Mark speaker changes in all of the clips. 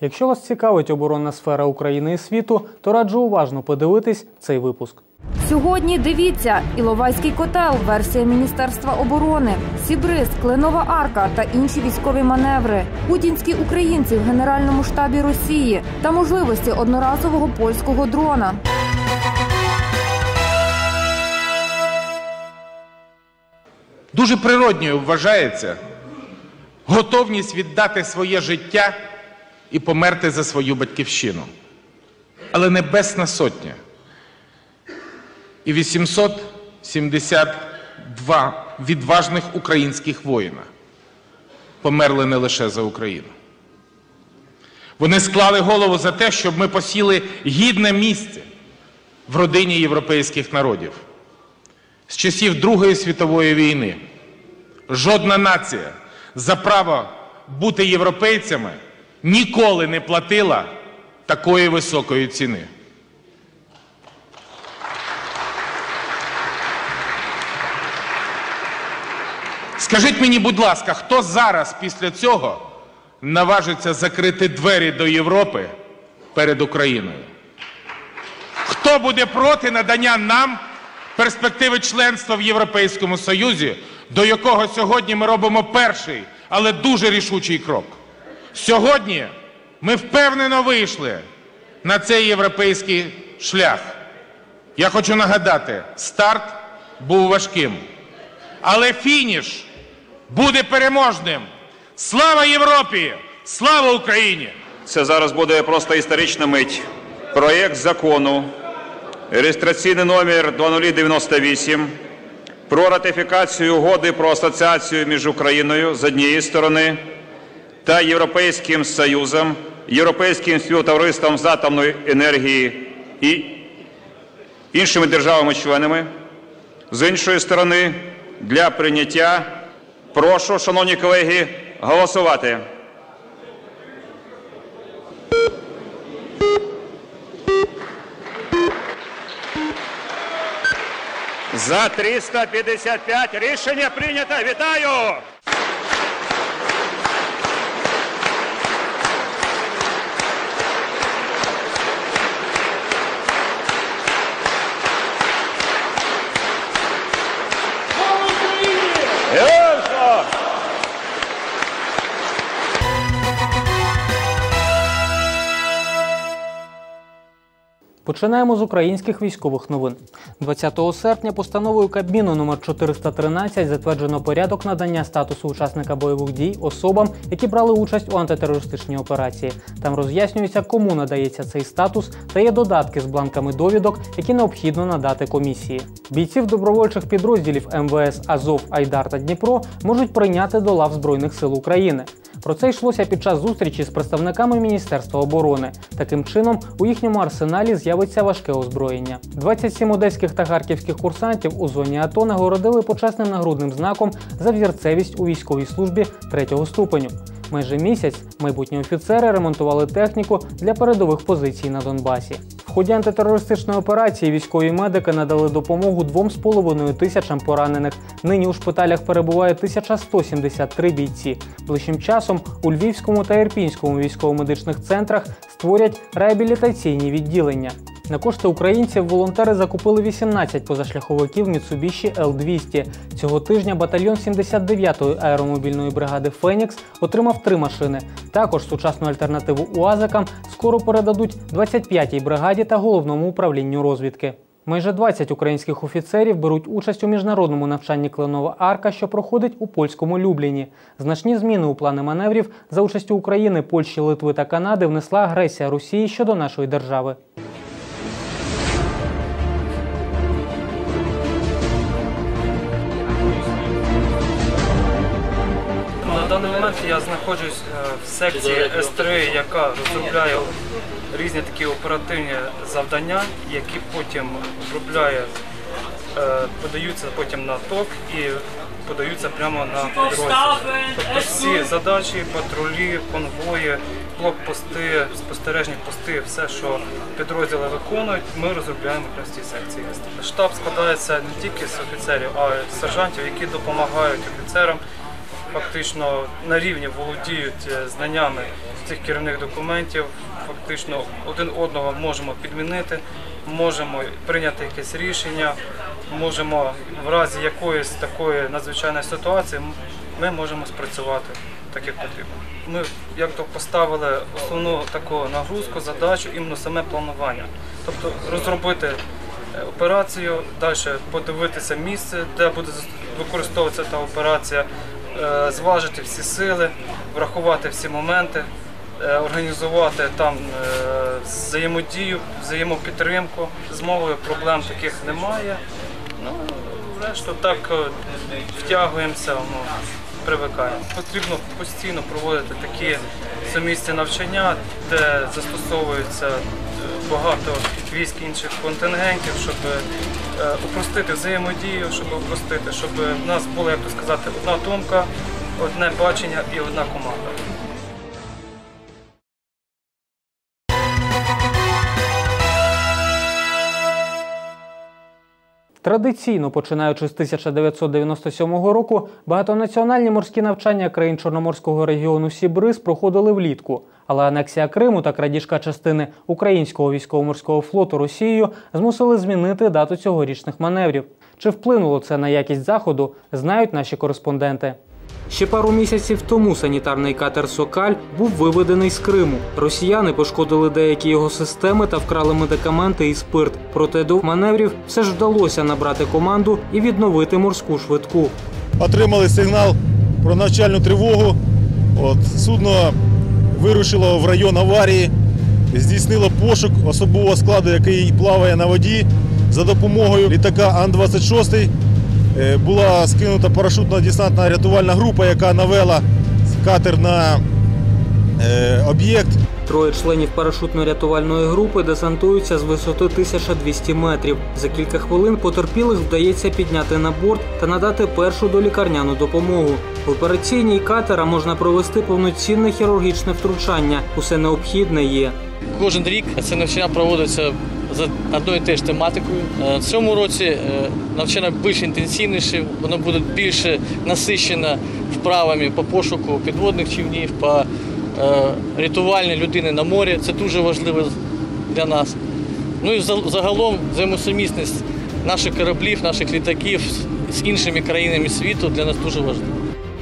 Speaker 1: Якщо вас цікавить оборонна сфера України і світу, то раджу уважно подивитись цей випуск.
Speaker 2: Сьогодні дивіться Іловайський котел, версія Міністерства оборони, Сібриз, Кленова арка та інші військові маневри, путінські українці в Генеральному штабі Росії та можливості одноразового польського дрона.
Speaker 3: Дуже природньою вважається готовність віддати своє життя і померти за свою батьківщину. Але Небесна Сотня і 872 відважних українських воїна померли не лише за Україну. Вони склали голову за те, щоб ми посіли гідне місце в родині європейських народів. З часів Другої світової війни жодна нація за право бути європейцями ніколи не платила такої високої ціни. Скажіть мені, будь ласка, хто зараз після цього наважиться закрити двері до Європи перед Україною? Хто буде проти надання нам перспективи членства в Європейському Союзі, до якого сьогодні ми робимо перший, але дуже рішучий крок? Сьогодні ми впевнено вийшли на цей європейський шлях. Я хочу нагадати, старт був важким, але фініш буде переможним. Слава Європі! Слава Україні!
Speaker 4: Це зараз буде просто історична мить. Проєкт закону, реєстраційний номер 2098 про ратифікацію угоди про асоціацію між Україною з однієї сторони та Європейським Союзом, Європейським співтовариством з атомної енергії і іншими державами-членами. З іншої сторони, для прийняття прошу, шановні колеги, голосувати. За 355 рішення прийнято. Вітаю!
Speaker 1: Починаємо з українських військових новин. 20 серпня постановою Кабміну номер 413 затверджено порядок надання статусу учасника бойових дій особам, які брали участь у антитерористичній операції. Там роз'яснюється, кому надається цей статус, та є додатки з бланками довідок, які необхідно надати комісії. Бійців добровольчих підрозділів МВС Азов, Айдар та Дніпро можуть прийняти до лав Збройних сил України. Про це йшлося під час зустрічі з представниками Міністерства оборони. Таким чином, у їхньому арсеналі з'явиться важке озброєння. 27 одеських та харківських курсантів у зоні АТО нагородили почесним нагрудним знаком за взірцевість у військовій службі третього ступеню. Майже місяць майбутні офіцери ремонтували техніку для передових позицій на Донбасі. В ході антитерористичної операції військові медики надали допомогу 2,5 тисячам поранених. Нині у шпиталях перебуває 1173 бійці. Ближчим часом у Львівському та Ірпінському військово-медичних центрах створять реабілітаційні відділення. На кошти українців волонтери закупили 18 позашляховиків Mitsubishi L200. Цього тижня батальйон 79-ї аеромобільної бригади Фенікс отримав три машини. Також сучасну альтернативу УАЗикам скоро передадуть 25-й бригаді та головному управлінню розвідки. Майже 20 українських офіцерів беруть участь у міжнародному навчанні Кленова Арка, що проходить у польському Любліні. Значні зміни у плани маневрів за участю України, Польщі, Литви та Канади внесла агресія Росії щодо нашої держави.
Speaker 5: Я знаходжусь е, в секції С3, яка розробляє різні такі оперативні завдання, які потім обробляє, е, подаються потім на ТОК і подаються прямо на підрозділ. Тобто всі задачі, патрулі, конвої, блокпости, спостережні пости, все, що підрозділи виконують, ми розробляємо якраз в цій секції. Штаб складається не тільки з офіцерів, а й з сержантів, які допомагають офіцерам фактично на рівні володіють е, знаннями цих керівних документів. Фактично один одного можемо підмінити, можемо прийняти якесь рішення, можемо в разі якоїсь такої надзвичайної ситуації ми можемо спрацювати так, як потрібно. Ми як то поставили основну таку нагрузку, задачу іменно саме планування. Тобто розробити е, операцію, далі подивитися місце, де буде використовуватися та операція, зважити всі сили, врахувати всі моменти, е, організувати там е, взаємодію, взаємопідтримку. З мовою проблем таких немає. Ну, решту так е, втягуємося, ну, привикаємо. Потрібно постійно проводити такі сумісні навчання, де застосовується е, багато військ інших контингентів, щоб е, упростити взаємодію, щоб упростити, щоб в нас була, як то сказати, одна думка, одне бачення і одна команда.
Speaker 1: Традиційно, починаючи з 1997 року, багатонаціональні морські навчання країн Чорноморського регіону Сібриз проходили влітку. Але анексія Криму та крадіжка частини українського військово-морського флоту Росією змусили змінити дату цьогорічних маневрів. Чи вплинуло це на якість заходу, знають наші кореспонденти. Ще пару місяців тому санітарний катер Сокаль був виведений з Криму. Росіяни пошкодили деякі його системи та вкрали медикаменти і спирт. Проте до маневрів все ж вдалося набрати команду і відновити морську швидку.
Speaker 6: отримали сигнал про навчальну тривогу. От, судно вирушило в район аварії, здійснило пошук особового складу, який плаває на воді. За допомогою літака Ан-26 е, була скинута парашутно-десантна рятувальна група, яка навела катер на е, об'єкт.
Speaker 1: Троє членів парашутно-рятувальної групи десантуються з висоти 1200 метрів. За кілька хвилин потерпілих вдається підняти на борт та надати першу долікарняну допомогу. В операційній катера можна провести повноцінне хірургічне втручання. Усе необхідне є.
Speaker 7: Кожен рік це навчання проводиться за одною теж тематикою. Е, В цьому році е, навчання більш інтенсивніше, воно буде більше насичено вправами по пошуку підводних човнів, по е, рятувальній людини на морі. Це дуже важливо для нас. Ну і загалом взаємосумісність наших кораблів, наших літаків з- іншими країнами світу для нас дуже важлива.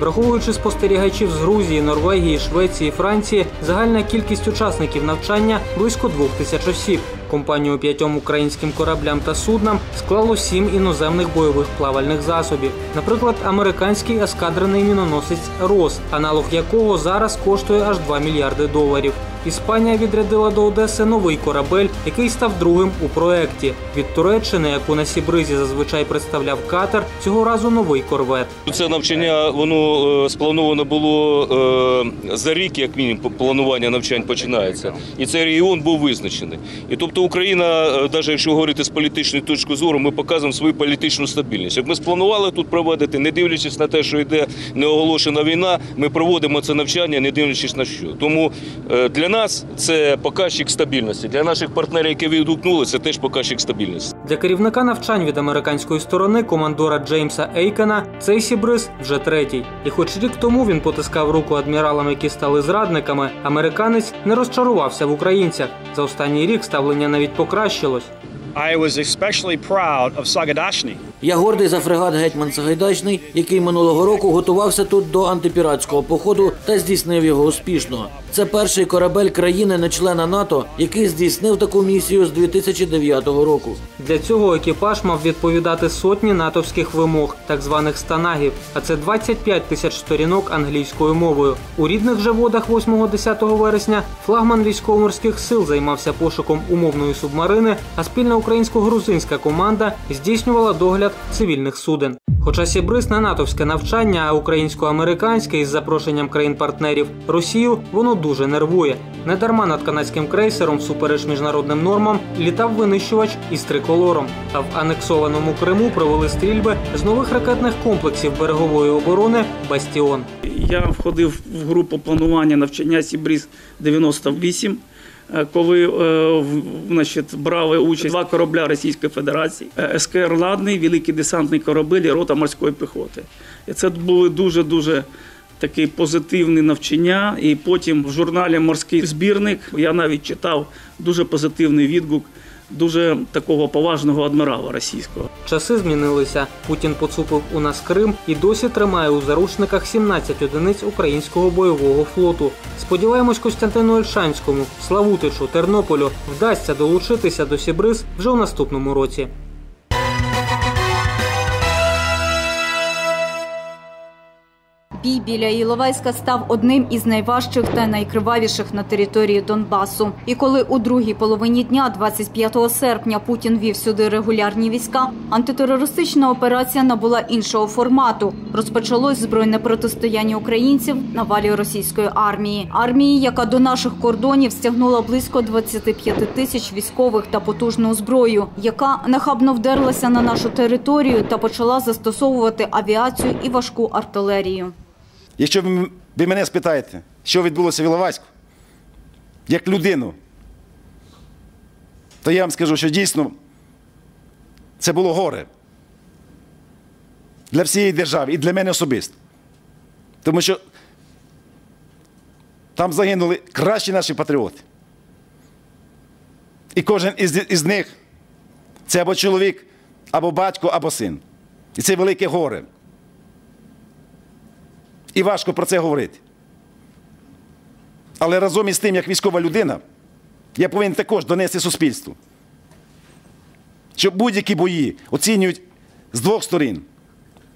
Speaker 1: Враховуючи спостерігачів з Грузії, Норвегії, Швеції, Франції, загальна кількість учасників навчання близько двох тисяч осіб. Компанію п'ятьом українським кораблям та суднам склало сім іноземних бойових плавальних засобів. Наприклад, американський ескадрений міноносець Рос, аналог якого зараз коштує аж 2 мільярди доларів. Іспанія відрядила до Одеси новий корабель, який став другим у проекті. Від Туреччини, яку на Сібризі зазвичай представляв катер, цього разу новий корвет.
Speaker 8: Це навчання воно е, сплановано було е, за рік, як мінімум, планування навчань починається. І цей регіон був визначений. І тобто Україна, навіть якщо говорити з політичної точки зору, ми показуємо свою політичну стабільність. Як ми спланували тут проводити, не дивлячись на те, що йде неоголошена війна, ми проводимо це навчання, не дивлячись на що. Тому е, для нас це показчик стабільності. Для наших партнерів, які відгукнули, це теж показчик стабільності.
Speaker 1: Для керівника навчань від американської сторони, командора Джеймса Ейкена, цей Сібриз вже третій. І хоч рік тому він потискав руку адміралам, які стали зрадниками, американець не розчарувався в українцях. За останній рік ставлення навіть покращилось.
Speaker 9: I was especially proud of Sagadashni.
Speaker 10: Я гордий за фрегат Гетьман Сагайдачний, який минулого року готувався тут до антипіратського походу та здійснив його успішно. Це перший корабель країни не члена НАТО, який здійснив таку місію з 2009 року.
Speaker 1: Для цього екіпаж мав відповідати сотні натовських вимог, так званих станагів, а це 25 тисяч сторінок англійською мовою. У рідних же водах 8-10 вересня флагман військово-морських сил займався пошуком умовної субмарини, а спільна українсько-грузинська команда здійснювала догляд цивільних суден. Хоча Сібриз не натовське навчання, а українсько-американське із запрошенням країн-партнерів Росію, воно дуже нервує. Недарма над канадським крейсером, всупереч міжнародним нормам, літав винищувач із триколором. А в анексованому Криму провели стрільби з нових ракетних комплексів берегової оборони Бастіон.
Speaker 11: Я входив в групу планування навчання Сібріз 98, е, коли е, значить, брали участь два корабля Російської Федерації, е, СКР Ладний, великий десантний корабель і рота морської піхоти. І це були дуже-дуже Такі позитивне навчання. І потім в журналі Морський збірник я навіть читав дуже позитивний відгук дуже такого поважного адмірала російського.
Speaker 1: Часи змінилися. Путін поцупив у нас Крим і досі тримає у заручниках 17 одиниць українського бойового флоту. Сподіваємось, Костянтину Ольшанському, Славутичу, Тернополю вдасться долучитися до Сібриз вже у наступному році.
Speaker 12: Бій біля Іловайська став одним із найважчих та найкривавіших на території Донбасу. І коли у другій половині дня, 25 серпня, Путін вів сюди регулярні війська, антитерористична операція набула іншого формату. Розпочалось збройне протистояння українців на валі російської армії. Армії, яка до наших кордонів стягнула близько 25 тисяч військових та потужну зброю, яка нахабно вдерлася на нашу територію та почала застосовувати авіацію і важку артилерію.
Speaker 13: Якщо ви мене спитаєте, що відбулося в Іловайську, як людину, то я вам скажу, що дійсно це було горе для всієї держави і для мене особисто. Тому що там загинули кращі наші патріоти. І кожен із, із них це або чоловік, або батько, або син. І це велике горе. І важко про це говорити. Але разом із тим, як військова людина, я повинен також донести суспільству, що будь-які бої оцінюють з двох сторін.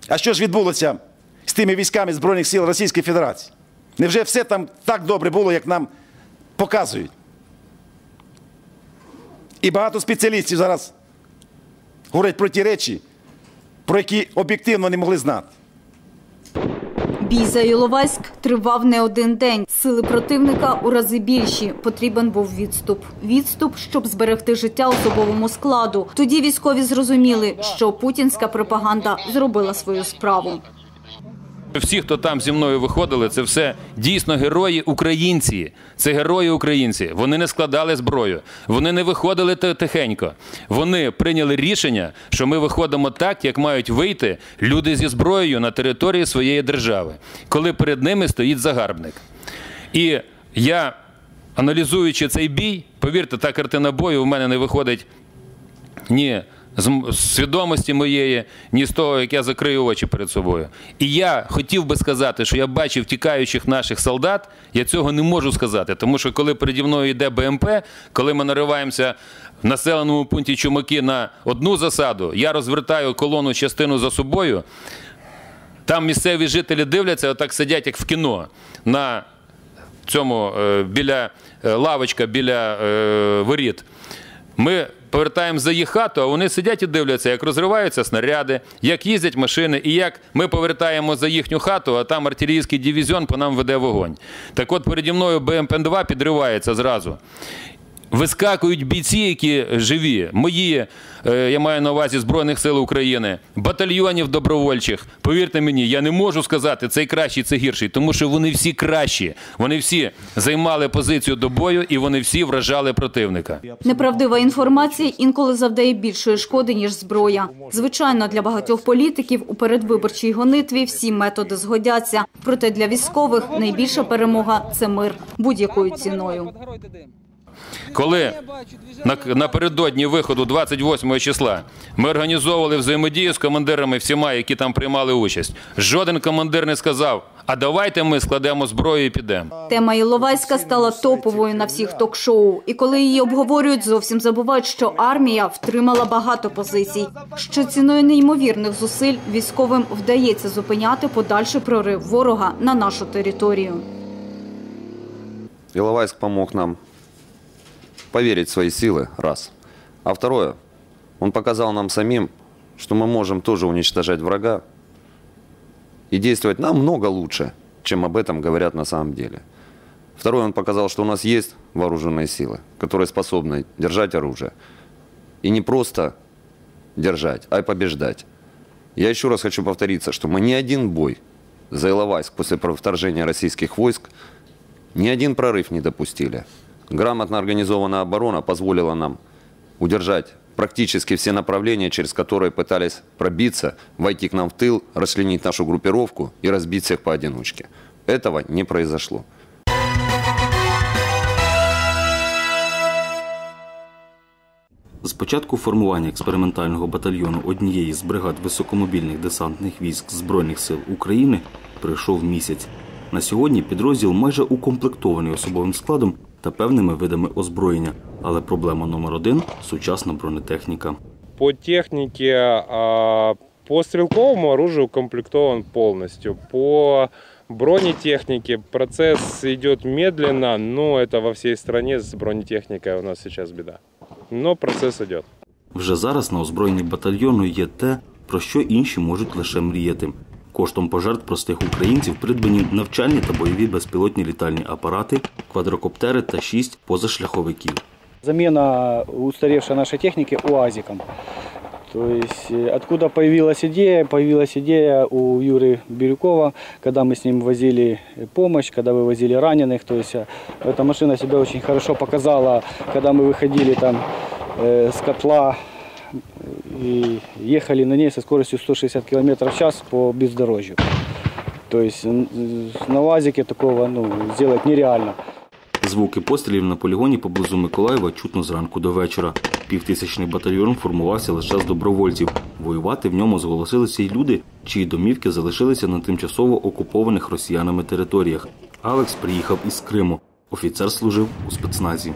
Speaker 13: А що ж відбулося з тими військами Збройних сил Російської Федерації? Невже все там так добре було, як нам показують? І багато спеціалістів зараз говорять про ті речі, про які об'єктивно не могли знати.
Speaker 12: Бій за Іловайськ тривав не один день. Сили противника у рази більші. Потрібен був відступ. Відступ, щоб зберегти життя особовому складу. Тоді військові зрозуміли, що путінська пропаганда зробила свою справу.
Speaker 14: Всі, хто там зі мною виходили, це все дійсно герої українці. Це герої українці. Вони не складали зброю, вони не виходили тихенько. Вони прийняли рішення, що ми виходимо так, як мають вийти люди зі зброєю на території своєї держави, коли перед ними стоїть загарбник. І я, аналізуючи цей бій, повірте, та картина бою у мене не виходить ні з свідомості моєї, ні з того, як я закрию очі перед собою. І я хотів би сказати, що я бачив тікаючих наших солдат. Я цього не можу сказати, тому що коли переді мною йде БМП, коли ми нариваємося в населеному пункті Чумаки на одну засаду, я розвертаю колону частину за собою. Там місцеві жителі дивляться, отак сидять, як в кіно, на цьому біля лавочка біля воріт. Ми повертаємо за їх хату, а вони сидять і дивляться, як розриваються снаряди, як їздять машини, і як ми повертаємо за їхню хату, а там артилерійський дивізіон по нам веде вогонь. Так от переді мною БМП-2 підривається зразу. Вискакують бійці, які живі, мої, я маю на увазі Збройних сил України, батальйонів добровольчих. Повірте мені, я не можу сказати, цей кращий, це гірший, тому що вони всі кращі. Вони всі займали позицію до бою і вони всі вражали противника.
Speaker 12: Неправдива інформація інколи завдає більшої шкоди, ніж зброя. Звичайно, для багатьох політиків у передвиборчій гонитві всі методи згодяться. Проте для військових найбільша перемога це мир будь-якою ціною.
Speaker 14: Коли напередодні виходу 28 числа ми організовували взаємодію з командирами всіма, які там приймали участь, жоден командир не сказав: а давайте ми складемо зброю і підемо.
Speaker 12: Тема Іловайська стала топовою на всіх ток-шоу. І коли її обговорюють, зовсім забувають, що армія втримала багато позицій. Що ціною неймовірних зусиль військовим вдається зупиняти подальший прорив ворога на нашу територію.
Speaker 15: Іловайськ помог нам поверить в свои силы, раз. А второе, он показал нам самим, что мы можем тоже уничтожать врага и действовать намного лучше, чем об этом говорят на самом деле. Второе, он показал, что у нас есть вооруженные силы, которые способны держать оружие. И не просто держать, а и побеждать. Я еще раз хочу повториться, что мы ни один бой за Иловайск после вторжения российских войск, ни один прорыв не допустили. Грамотно организованная оборона позволила нам удержать практически все направления, через которые пытались пробиться, войти к нам в тыл, расчленить нашу группировку и разбить всех поодиночке. этого не произошло.
Speaker 16: З початку формування експериментального батальйону однієї з бригад високомобільних десантних військ Збройних сил України пройшов місяць. На сьогодні підрозділ майже укомплектований особовим складом та певними видами озброєння. Але проблема номер один сучасна бронетехніка.
Speaker 17: По технике, а, по стрелковому оружию укомплектован полностью. По бронетехнике процесс идет медленно, но это во всей стране с бронетехникой у нас сейчас беда. Но процесс идет.
Speaker 16: Вже зараз на озброєнні батальйону є те, про що інші можуть лише мріяти. Коштом пожертв простих українців придбані навчальні та бойові безпілотні літальні апарати, квадрокоптери та шість позашляховиків.
Speaker 18: Замена устаревшей нашей техники УАЗиком. То есть э, откуда появилась идея? Появилась идея у Юры Бирюкова, когда мы с ним возили помощь, когда вывозили раненых. То есть э, эта машина себя очень хорошо показала, когда мы выходили там э, с котла и ехали на ней со скоростью 160 км в час по бездорожью. То есть на УАЗике такого ну, сделать нереально.
Speaker 16: Звуки пострілів на полігоні поблизу Миколаєва чутно зранку до вечора. Півтисячний батальйон формувався лише з добровольців. Воювати в ньому зголосилися й люди, чиї домівки залишилися на тимчасово окупованих росіянами територіях. Алекс приїхав із Криму. Офіцер служив у спецназі.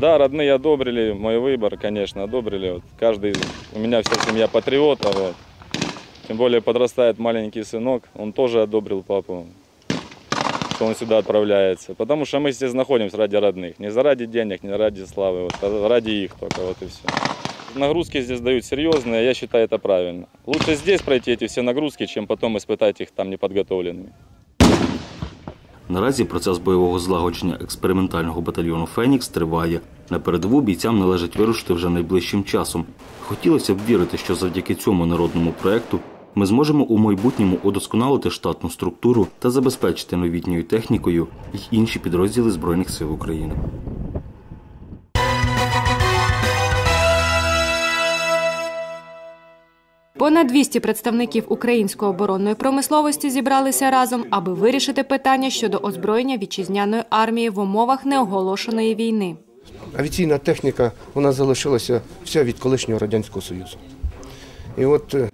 Speaker 19: Да, родные одобрили мой выбор, конечно, одобрили. Вот каждый, у меня вся семья патриота, вот. Тем более подрастает маленький сынок, он тоже одобрил папу, что он сюда отправляется. Потому что мы здесь находимся ради родных, не заради денег, не ради славы, вот, а ради их только, вот и все. Нагрузки здесь дают серьезные, я считаю это правильно. Лучше здесь пройти эти все нагрузки, чем потом испытать их там неподготовленными.
Speaker 16: Наразі процес бойового злагодження експериментального батальйону Фенікс триває. На передову бійцям належить вирушити вже найближчим часом. Хотілося б вірити, що завдяки цьому народному проекту ми зможемо у майбутньому удосконалити штатну структуру та забезпечити новітньою технікою й інші підрозділи Збройних сил України.
Speaker 20: Понад 200 представників української оборонної промисловості зібралися разом, аби вирішити питання щодо озброєння вітчизняної армії в умовах неоголошеної війни.
Speaker 21: Авіаційна техніка вона залишилася вся від колишнього Радянського Союзу. І от е,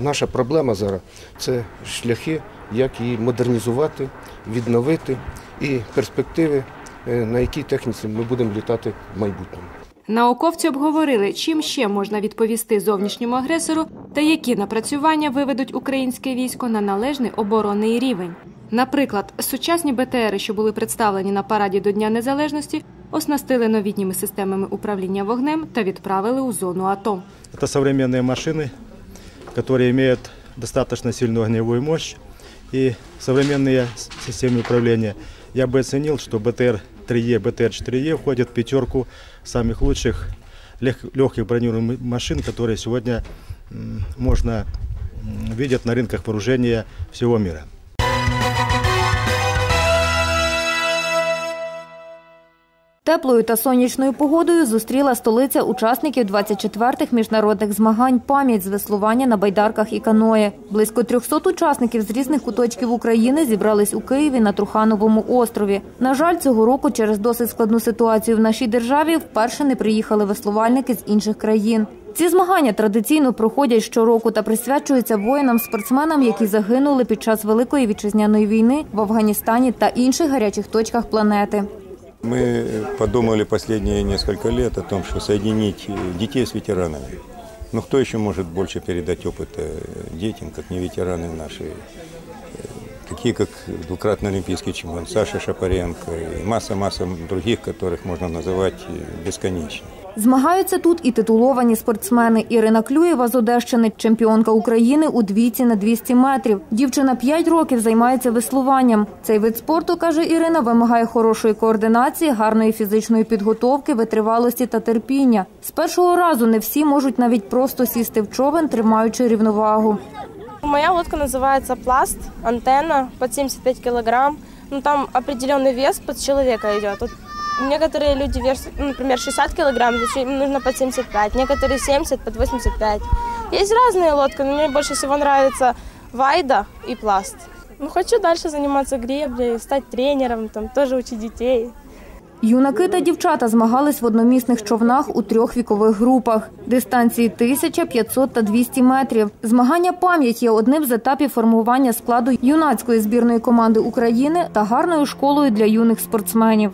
Speaker 21: наша проблема зараз це шляхи, як її модернізувати, відновити і перспективи, е, на якій техніці ми будемо літати в майбутньому.
Speaker 20: Науковці обговорили, чим ще можна відповісти зовнішньому агресору та які напрацювання виведуть українське військо на належний оборонний рівень. Наприклад, сучасні БТРи, що були представлені на параді до Дня Незалежності, оснастили новітніми системами управління вогнем та відправили у зону АТО.
Speaker 6: Это современные машины, которые имеют достаточно сильную огневую мощь и современные с- системы управления. Я бы оценил, что БТР-3Е, БТР-4Е входят в пятерку самых лучших лег- легких бронированных машин, которые сегодня м, можно м, видеть на рынках вооружения всего мира.
Speaker 2: Теплою та сонячною погодою зустріла столиця учасників 24-х міжнародних змагань пам'ять з веслування на байдарках і каної. Близько 300 учасників з різних куточків України зібрались у Києві на Трухановому острові. На жаль, цього року через досить складну ситуацію в нашій державі вперше не приїхали веслувальники з інших країн. Ці змагання традиційно проходять щороку та присвячуються воїнам-спортсменам, які загинули під час Великої вітчизняної війни в Афганістані та інших гарячих точках планети.
Speaker 22: Мы подумали последние несколько лет о том, что соединить детей с ветеранами. Но кто еще может больше передать опыт э, детям, как не ветераны наши, э, такие как двукратный олимпийский чемпион Саша Шапаренко и масса-масса других, которых можно называть э, бесконечно.
Speaker 2: Змагаються тут і титуловані спортсмени. Ірина Клюєва з Одещини, чемпіонка України у двійці на 200 метрів. Дівчина 5 років займається веслуванням. Цей вид спорту, каже Ірина, вимагає хорошої координації, гарної фізичної підготовки, витривалості та терпіння. З першого разу не всі можуть навіть просто сісти в човен, тримаючи рівновагу.
Speaker 23: Моя лодка называется «Пласт», антенна под 75 килограмм. Ну, там определенный вес под человека идет. Вот некоторые люди весят, ну, например, 60 килограмм, значит, им нужно под 75, некоторые 70, под 85. Есть разные лодки, но мне больше всего нравится «Вайда» и «Пласт». Ну, хочу дальше заниматься греблей, стать тренером, там, тоже учить детей.
Speaker 2: Юнаки та дівчата змагались в одномісних човнах у трьох вікових групах. Дистанції 1000, 500 та 200 метрів. Змагання пам'ять є одним з етапів формування складу юнацької збірної команди України та гарною школою для юних спортсменів.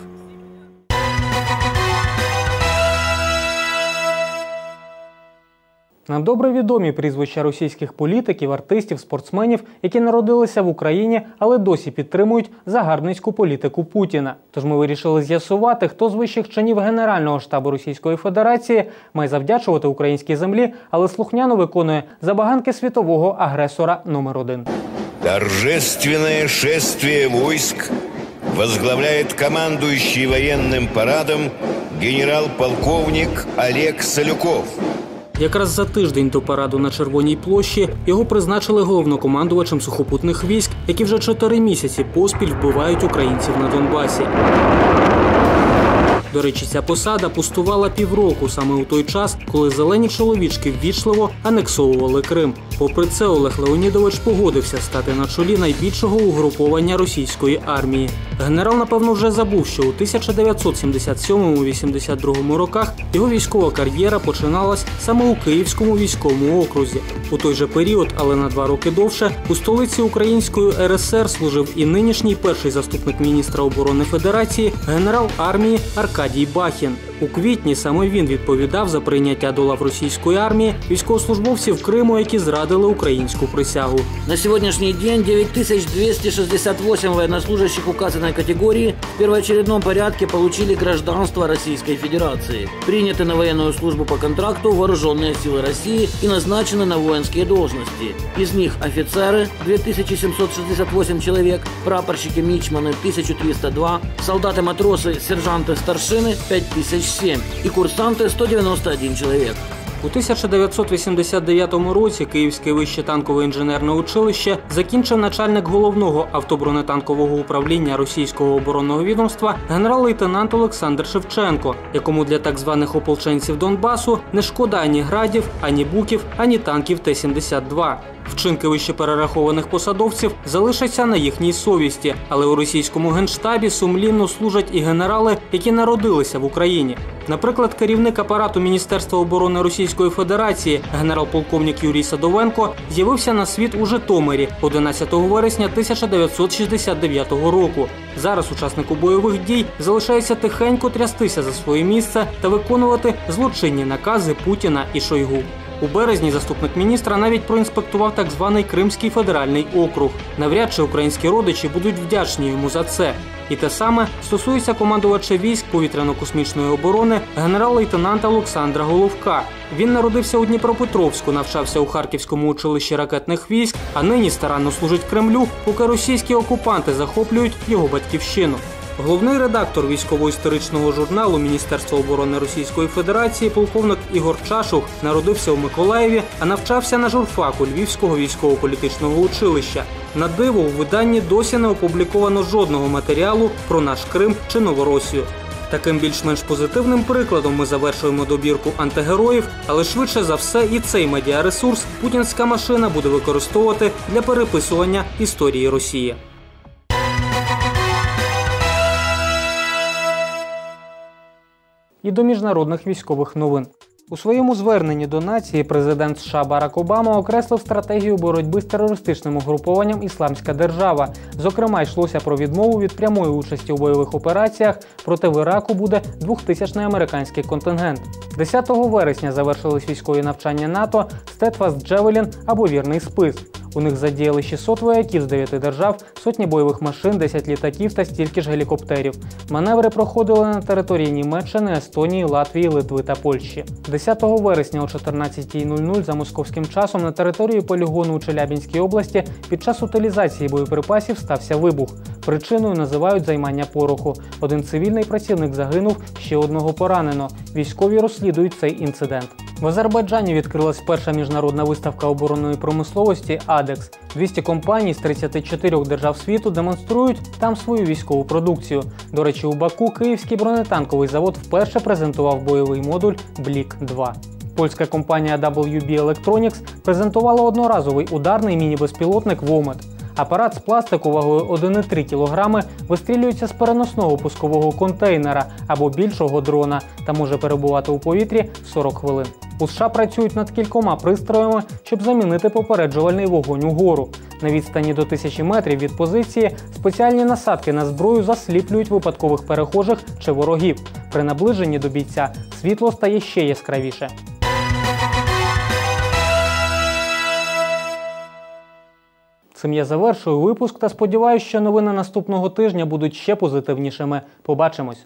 Speaker 1: Нам добре відомі прізвища російських політиків, артистів, спортсменів, які народилися в Україні, але досі підтримують загарбницьку політику Путіна. Тож ми вирішили з'ясувати, хто з вищих чинів Генерального штабу Російської Федерації має завдячувати українській землі, але слухняно виконує забаганки світового агресора номер один.
Speaker 24: Торжественное шествие войск возглавляет командующий военным парадом генерал-полковник Олег Салюков.
Speaker 1: Якраз за тиждень до параду на Червоній площі його призначили головнокомандувачем сухопутних військ, які вже чотири місяці поспіль вбивають українців на Донбасі. До речі, ця посада пустувала півроку саме у той час, коли зелені чоловічки ввічливо анексовували Крим. Попри це, Олег Леонідович погодився стати на чолі найбільшого угруповання російської армії. Генерал, напевно, вже забув, що у 1977-82 роках його військова кар'єра починалась саме у Київському військовому окрузі. У той же період, але на два роки довше, у столиці Української РСР служив і нинішній перший заступник міністра оборони Федерації, генерал армії Аркадій Бахін. У квітні саме він відповідав за прийняття до лав російської армії військовослужбовців Криму, які зрадили українську присягу.
Speaker 10: На сьогоднішній день 9268 военнослужащих указаної категорії в першочередному порядку отримали гражданство Російської Федерації, прийняті на воєнну службу по контракту Вооруженные сили Росії і назначені на воїнські должності. Із них офіцери 2768 чоловік, прапорщики мічмани 1302, солдати матроси, сержанти старшини 5000 7 и курсанты 191 чоловік
Speaker 1: У 1989 році Київське вище танкове інженерне училище закінчив начальник головного автобронетанкового управління російського оборонного відомства генерал-лейтенант Олександр Шевченко, якому для так званих ополченців Донбасу не шкода ані градів, ані буків, ані танків Т-72. Вчинки вище перерахованих посадовців залишаться на їхній совісті, але у російському генштабі сумлінно служать і генерали, які народилися в Україні. Наприклад, керівник апарату Міністерства оборони Російської Федерації, генерал-полковник Юрій Садовенко, з'явився на світ у Житомирі 11 вересня 1969 року. Зараз учаснику бойових дій залишається тихенько трястися за своє місце та виконувати злочинні накази Путіна і Шойгу. У березні заступник міністра навіть проінспектував так званий Кримський федеральний округ. Навряд чи українські родичі будуть вдячні йому за це. І те саме стосується командувача військ повітряно-космічної оборони генерал-лейтенанта Олександра Головка. Він народився у Дніпропетровську, навчався у Харківському училищі ракетних військ, а нині старанно служить Кремлю, поки російські окупанти захоплюють його батьківщину. Головний редактор військово-історичного журналу Міністерства оборони Російської Федерації, полковник Ігор Чашух, народився у Миколаєві, а навчався на журфаку Львівського військово-політичного училища. На диво у виданні досі не опубліковано жодного матеріалу про наш Крим чи Новоросію. Таким більш-менш позитивним прикладом ми завершуємо добірку антигероїв, але швидше за все і цей медіаресурс путінська машина буде використовувати для переписування історії Росії. І до міжнародних військових новин. У своєму зверненні до нації президент США Барак Обама окреслив стратегію боротьби з терористичним угрупованням Ісламська держава. Зокрема, йшлося про відмову від прямої участі у бойових операціях, проте в Іраку буде 2000-й американський контингент. 10 вересня завершились військові навчання НАТО Steadfast Javelin або вірний спис. У них задіяли 600 вояків з 9 держав, сотні бойових машин, 10 літаків та стільки ж гелікоптерів. Маневри проходили на території Німеччини, Естонії, Латвії, Литви та Польщі. 10 вересня о 14.00 за московським часом на території полігону у Челябінській області під час утилізації боєприпасів стався вибух. Причиною називають займання пороху. Один цивільний працівник загинув, ще одного поранено. Військові розслідують цей інцидент. В Азербайджані відкрилась перша міжнародна виставка оборонної промисловості «Адекс». 200 компаній з 34 держав світу демонструють там свою військову продукцію. До речі, у Баку Київський бронетанковий завод вперше презентував бойовий модуль Блік-2. Польська компанія WB Electronics презентувала одноразовий ударний міні-безпілотник «Вомет». Апарат з пластику вагою 1,3 кг вистрілюється з переносного пускового контейнера або більшого дрона та може перебувати у повітрі 40 хвилин. У США працюють над кількома пристроями, щоб замінити попереджувальний вогонь угору. На відстані до тисячі метрів від позиції спеціальні насадки на зброю засліплюють випадкових перехожих чи ворогів. При наближенні до бійця світло стає ще яскравіше. Цим я завершую випуск та сподіваюся, що новини наступного тижня будуть ще позитивнішими. Побачимось.